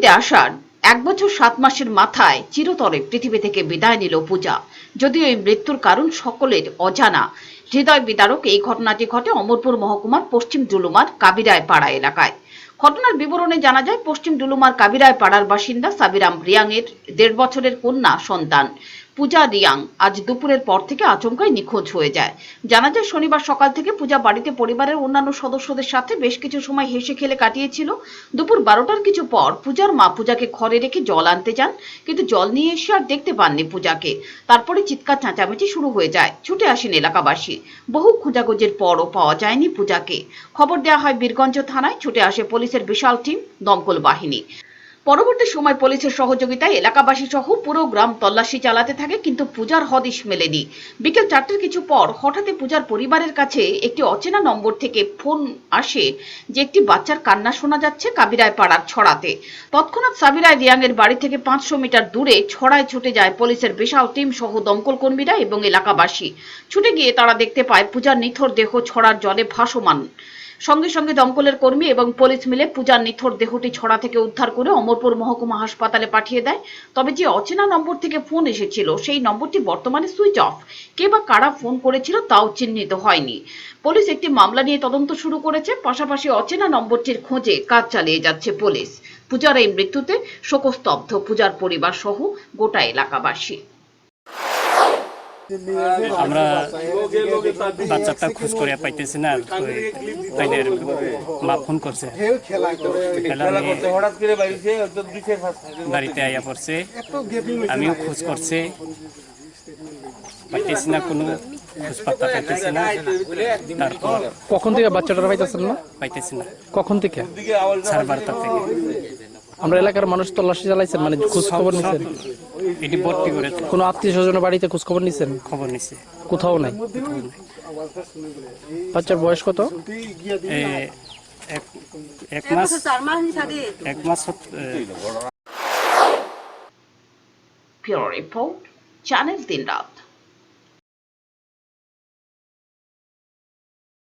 পৃথিবীতে আসার এক বছর সাত মাসের মাথায় চিরতরে পৃথিবী থেকে বিদায় নিল পূজা। যদিও এই মৃত্যুর কারণ সকলের অজানা। হৃদয় বিদারক এই ঘটনাটি ঘটে অমরপুর মহকুমার পশ্চিম ডুলুমার কাবিরায় পাড়া এলাকায়। ঘটনার বিবরণে জানা যায়, পশ্চিম ডুলুমার কাবিরায় পাড়ার বাসিন্দা সাবিরাম রিয়াং এর দেড় বছরের কন্যা সন্তান। পূজা রিয়াং আজ দুপুরের পর থেকে আচমকাই নিখোঁজ হয়ে যায়। জানা যায়, শনিবার সকাল থেকে পূজা বাড়িতে পরিবারের অন্যান্য সদস্যদের সাথে বেশ কিছু সময় হেসে খেলে কাটিয়েছিল। দুপুর বারোটার কিছু পর পূজার মা পূজাকে ঘরে রেখে জল আনতে যান, কিন্তু জল নিয়ে এসে আর দেখতে পাননি পূজাকে। তারপরে চিৎকার চেঁচামেচি শুরু হয়ে যায়। ছুটে আসেন এলাকাবাসী। বহু খোঁজাখুঁজির পরও পাওয়া যায়নি পূজাকে। খবর দেওয়া হয়, বীরগঞ্জ থানায় ছুটে আসে পুলিশের বিশাল টিম, দমকল বাহিনী। পরবর্তী সময় পুলিশের সহযোগিতায় এলাকাবাসী সহ পুরো গ্রাম তল্লাশি চালাতে থাকে, কিন্তু পূজার হদিশ মেলেনি। বিকেল চারটের কিছু পর হঠাৎই পূজার পরিবারের কাছে একটি অচেনা নম্বর থেকে ফোন আসে যে একটি বাচ্চার কান্না শোনা যাচ্ছে কাবিরায় পাড়ার ছড়াতে। তৎক্ষণাৎ সাবিরায় রিয়াংয়ের বাড়ি থেকে পাঁচশো মিটার দূরে ছড়ায় ছুটে যায় পুলিশের বিশাল টিম সহ দমকল কর্মীরা এবং এলাকাবাসী। ছুটে গিয়ে তারা দেখতে পায় পূজার নিথর দেহ ছড়ার জলে ভাসমান। সঙ্গে সঙ্গে দমকলের কর্মী এবং পুলিশ মিলে পূজার নিথর দেহটি ছড়া থেকে উদ্ধার করে অমরপুর মহকুমা হাসপাতালে পাঠিয়ে দেয়। তবে যে অচেনা নম্বর থেকে ফোন এসেছিল, সেই নম্বরটি বর্তমানে সুইচ অফ। কে বা কারা ফোন করেছিল তাও চিহ্নিত হয়নি। পুলিশ একটি মামলা নিয়ে তদন্ত শুরু করেছে, পাশাপাশি অচেনা নম্বরটির খোঁজে কাজ চালিয়ে যাচ্ছে পুলিশ। পূজার এই মৃত্যুতে শোকস্তব্ধ পূজার পরিবার সহ গোটা এলাকাবাসী। আমরা বাচ্চাটা খোঁজ করে পাইতেছি না। ওই মা ফোন করছে। বাড়িতে আইয়া পড়ছে। আমিও খোঁজ করছে। পাইতেছি না কোনো খোঁজ পাত্তা পাইতেছি না। তারপর কখন থেকে বাচ্চাটা পাইতেছেন না পাইতেছি না। কখন থেকে? সাড়ে বারোটা থেকে। আমরা এলাকার মানুষ তল্লাশি চালাইছেন মানে খোঁজ খবর নিছেন? এটি ভর্তি করে কোনো আত্মীয় স্বজনের বাড়িতে খোঁজ খবর নিছেন? খবর নিছে। কোথাও নাই? বাচ্চার বয়স কত? এক মাস এক মাস রিপোর্ট চ্যানেল দিন রাত।